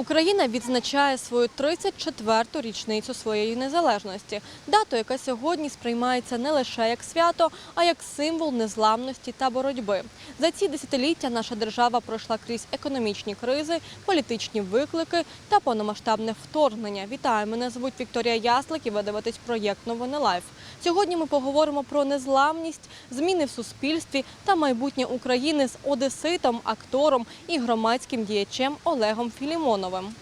Україна відзначає свою 34-ту річницю своєї незалежності, дату, яка сьогодні сприймається не лише як свято, а як символ незламності та боротьби. За ці десятиліття наша держава пройшла крізь економічні кризи, політичні виклики та повномасштабне вторгнення. Вітаю, мене звуть Вікторія Яслик і ви дивитесь проєкт Новини Лайф. Сьогодні ми поговоримо про незламність, зміни в суспільстві та майбутнє України з одеситом, актором і громадським діячем Олегом Філімоновим.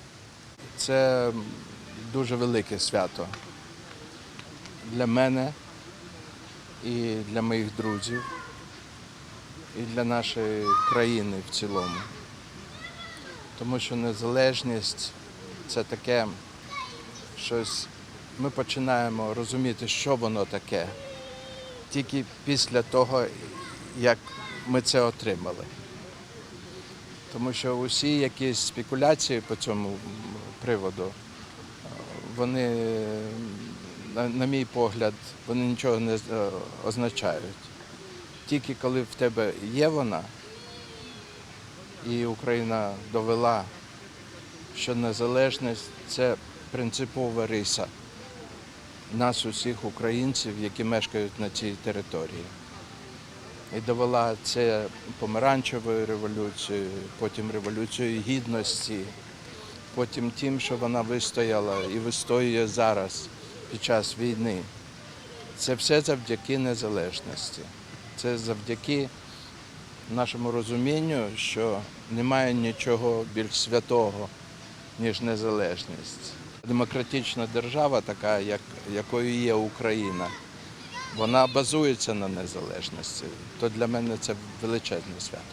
Це дуже велике свято для мене і для моїх друзів, і для нашої країни в цілому. Тому що незалежність це таке щось. Ми починаємо розуміти, що воно таке, тільки після того, як ми це отримали. Тому що усі якісь спекуляції по цьому приводу, е, вони, на, на мій погляд, вони нічого не е, означають. Тільки коли в тебе є вона, і Україна довела, що незалежність це принципова риса нас, усіх українців, які мешкають на цій території. І довела це помаранчевою революцією, потім революцією гідності, потім тим, що вона вистояла і вистоює зараз під час війни. Це все завдяки незалежності. Це завдяки нашому розумінню, що немає нічого більш святого, ніж незалежність. Демократична держава, така, як, якою є Україна, вона базується на незалежності. То для мене це величезне свято.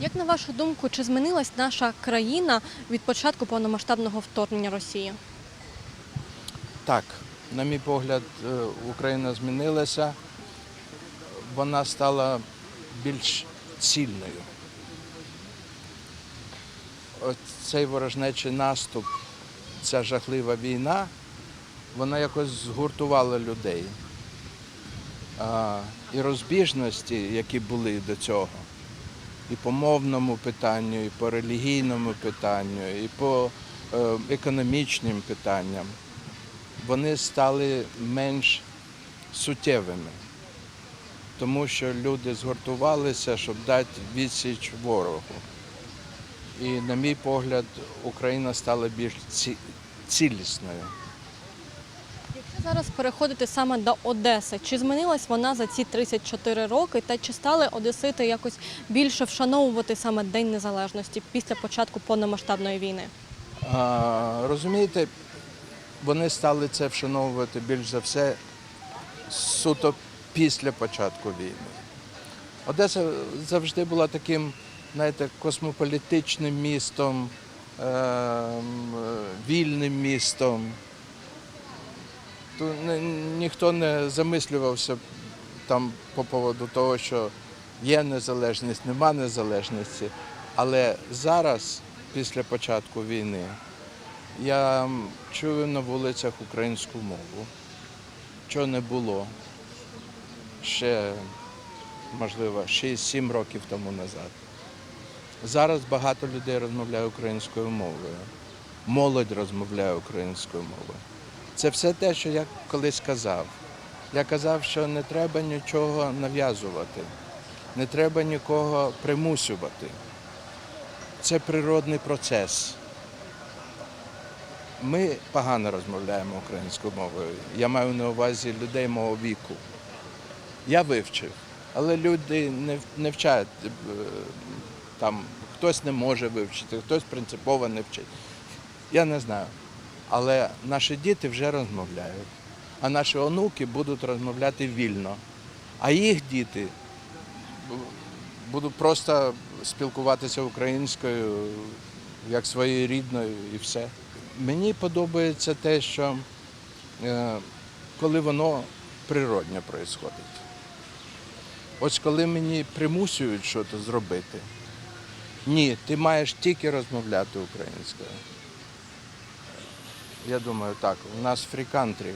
Як на вашу думку, чи змінилась наша країна від початку повномасштабного вторгнення Росії? Так, на мій погляд, е, Україна змінилася, вона стала більш цільною. От цей ворожнечий наступ, ця жахлива війна, вона якось згуртувала людей. А, і розбіжності, які були до цього, і по мовному питанню, і по релігійному питанню, і по е, економічним питанням, вони стали менш суттєвими, тому що люди згуртувалися, щоб дати відсіч ворогу. І, на мій погляд, Україна стала більш цілісною. Зараз переходити саме до Одеси, чи змінилась вона за ці 34 роки, та чи стали одесити якось більше вшановувати саме День Незалежності після початку повномасштабної війни? А, розумієте, вони стали це вшановувати більш за все суто після початку війни. Одеса завжди була таким, знаєте, космополітичним містом, е, вільним містом. Ні- ніхто не замислювався там по поводу того, що є незалежність, нема незалежності. Але зараз, після початку війни, я чую на вулицях українську мову, чого не було ще, можливо, 6-7 років тому назад. Зараз багато людей розмовляє українською мовою. Молодь розмовляє українською мовою. Це все те, що я колись казав. Я казав, що не треба нічого нав'язувати, не треба нікого примусювати. Це природний процес. Ми погано розмовляємо українською мовою. Я маю на увазі людей мого віку. Я вивчив, але люди не, не вчать. е, Там хтось не може вивчити, хтось принципово не вчить. Я не знаю. Але наші діти вже розмовляють, а наші онуки будуть розмовляти вільно. А їх діти будуть просто спілкуватися українською як своєю рідною і все. Мені подобається те, що е, коли воно природньо відбувається. Ось коли мені примусюють щось зробити, ні, ти маєш тільки розмовляти українською. Я думаю, так, у нас фрі-кантрі.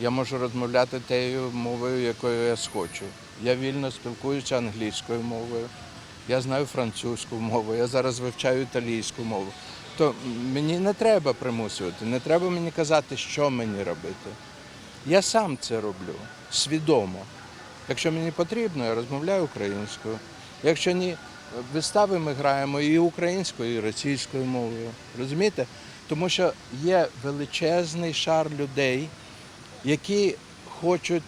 Я можу розмовляти тією мовою, якою я схочу. Я вільно спілкуюся англійською мовою, я знаю французьку мову, я зараз вивчаю італійську мову. То мені не треба примусувати, не треба мені казати, що мені робити. Я сам це роблю свідомо. Якщо мені потрібно, я розмовляю українською. Якщо ні, вистави ми граємо і українською, і російською мовою. Розумієте? Тому що є величезний шар людей, які хочуть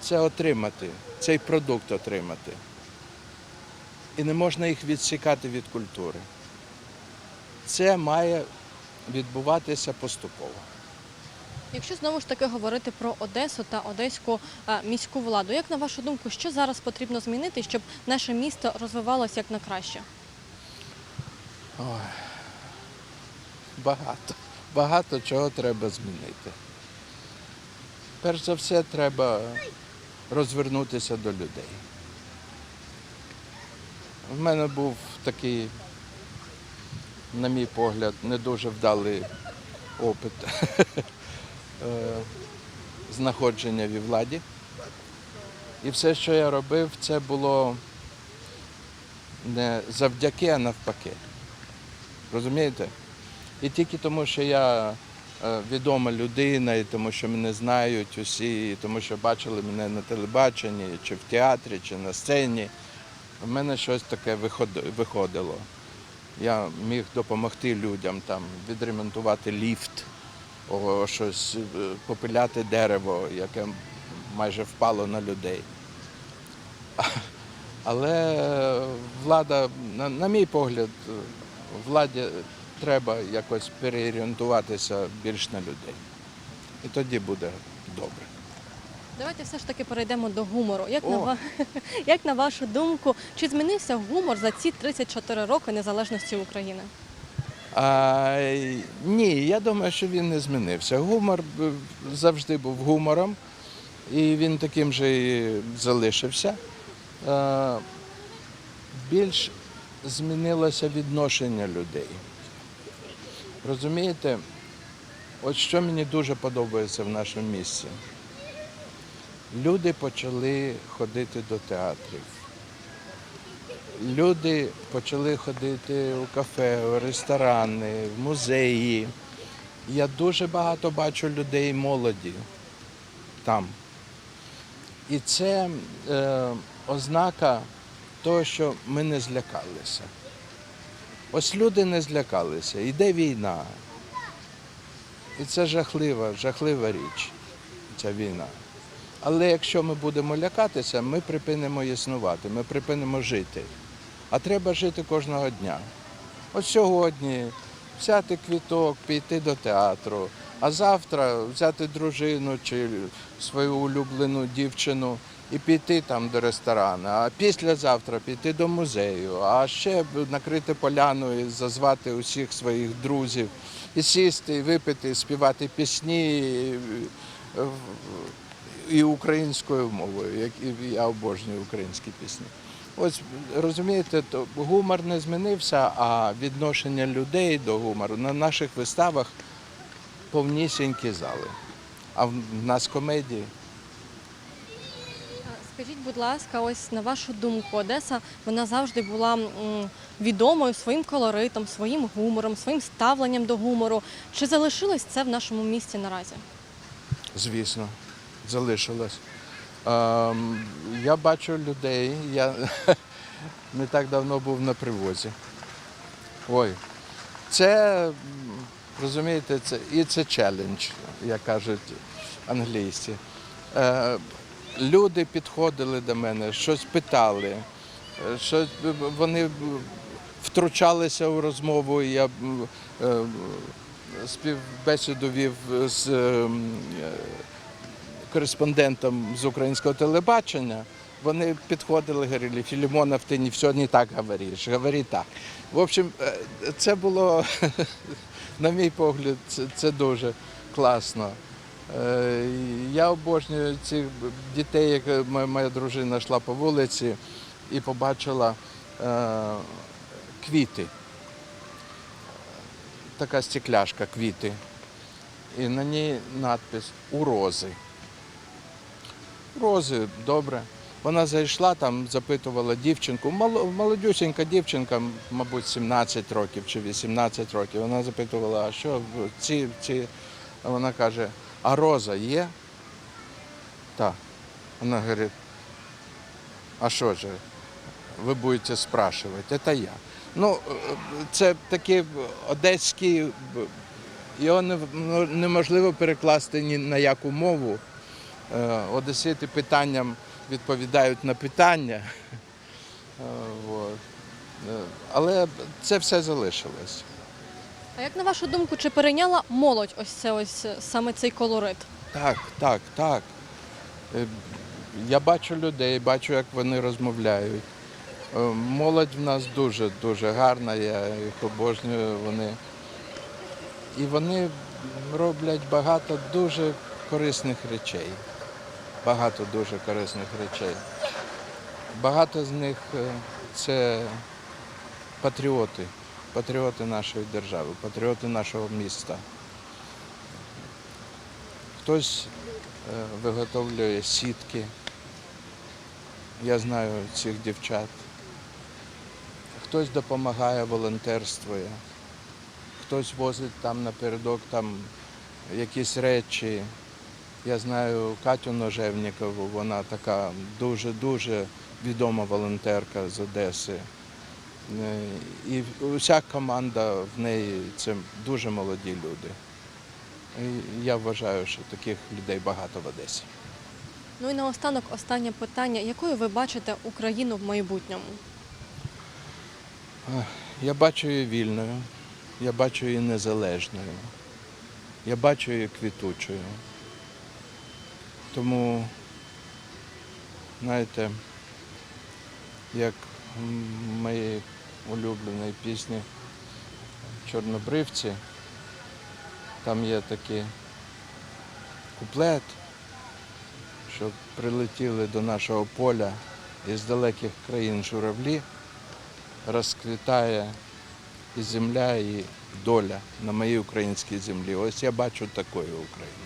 це отримати, цей продукт отримати. І не можна їх відсікати від культури. Це має відбуватися поступово. Якщо знову ж таки говорити про Одесу та одеську е, міську владу, як на вашу думку, що зараз потрібно змінити, щоб наше місто розвивалося як на краще? Багато, багато чого треба змінити. Перш за все, треба розвернутися до людей. В мене був такий, на мій погляд, не дуже вдалий опит е, знаходження в владі. І все, що я робив, це було не завдяки, а навпаки. Розумієте? І тільки тому, що я е, відома людина, і тому, що мене знають усі, і тому, що бачили мене на телебаченні, чи в театрі, чи на сцені, в мене щось таке виходило. Я міг допомогти людям там, відремонтувати ліфт, о, щось е, попиляти дерево, яке майже впало на людей. Але е, влада, на, на мій погляд, владі треба якось переорієнтуватися більш на людей. І тоді буде добре. Давайте все ж таки перейдемо до гумору. Як, на, ва- як на вашу думку, чи змінився гумор за ці 34 роки незалежності України? А, й- ні, я думаю, що він не змінився. Гумор завжди був гумором, і він таким же і залишився. Е, Більш змінилося відношення людей. Розумієте, от що мені дуже подобається в нашому місці. Люди почали ходити до театрів. Люди почали ходити у кафе, у ресторани, в музеї. Я дуже багато бачу людей молоді там. І це е, ознака того, що ми не злякалися. Ось люди не злякалися. Йде війна. І це жахлива, жахлива річ, ця війна. Але якщо ми будемо лякатися, ми припинимо існувати, ми припинимо жити. А треба жити кожного дня. От сьогодні взяти квіток, піти до театру, а завтра взяти дружину чи свою улюблену дівчину і піти там до ресторану, а післязавтра піти до музею, а ще накрити поляну і зазвати усіх своїх друзів, і сісти, і випити, і співати пісні. і, українською мовою, як і я обожнюю українські пісні. Ось розумієте, то гумор не змінився, а відношення людей до гумору на наших виставах повнісінькі зали. А в нас комедії. Скажіть, будь ласка, ось на вашу думку, Одеса вона завжди була відомою своїм колоритом, своїм гумором, своїм ставленням до гумору. Чи залишилось це в нашому місті наразі? Звісно, залишилось. Ем, я бачу людей, я не так давно був на привозі. Ой, це, розумієте, це, і це челендж, як кажуть англійці. Е, люди підходили до мене, щось питали, е, щось, вони втручалися у розмову. Я е, співбесіду вів з ем, е, кореспондентом з українського телебачення. Вони підходили, говорили, Філімонов, ти не все не так говориш, говори так. В общем, е, це було, на мій погляд, це дуже класно. Е, Я обожнюю цих дітей, як моя, дружина йшла по вулиці і побачила е, квіти. Така стекляшка, квіти. І на ній надпис у рози. Рози добре. Вона зайшла там, запитувала дівчинку, молодюсінька дівчинка, мабуть, 17 років чи 18 років. Вона запитувала, а що ці, ці. Вона каже, а роза є? Так. Вона говорить, а що ж, ви будете спрашувати, це я. Ну, е, це такі одеські, його неможливо перекласти ні на яку мову. Е, Одесити питанням відповідають на питання. Е, Але це все залишилось. А як на вашу думку, чи перейняла молодь ось це ось е, саме цей колорит? Так, так, так. Е, Я бачу людей, бачу, як вони розмовляють. Е, Молодь в нас дуже дуже гарна, я їх обожнюю. Вони. І вони роблять багато дуже корисних речей. Багато дуже корисних речей. Багато з них це патріоти, патріоти нашої держави, патріоти нашого міста. Хтось е, виготовлює сітки. Я знаю цих дівчат. Хтось допомагає, волонтерствує, хтось возить там напередок там якісь речі. Я знаю Катю Ножевнікову, вона така дуже-дуже відома волонтерка з Одеси. Е, І уся команда в неї це дуже молоді люди. І я вважаю, що таких людей багато в Одесі. Ну і наостанок останнє питання: якою ви бачите Україну в майбутньому? Я бачу її вільною, я бачу її незалежною, я бачу її квітучою. Тому, знаєте, як в моїй улюбленій пісні Чорнобривці, там є такий куплет, що прилетіли до нашого поля із далеких країн журавлі розквітає і земля, і доля на моїй українській землі. Ось я бачу такою Україну.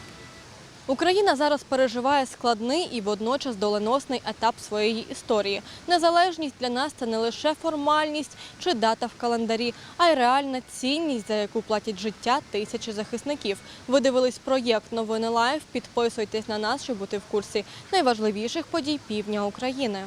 Україна зараз переживає складний і водночас доленосний етап своєї історії. Незалежність для нас це не лише формальність чи дата в календарі, а й реальна цінність, за яку платять життя тисячі захисників. Ви дивились проєкт Новини Лайф. Підписуйтесь на нас, щоб бути в курсі найважливіших подій півдня України.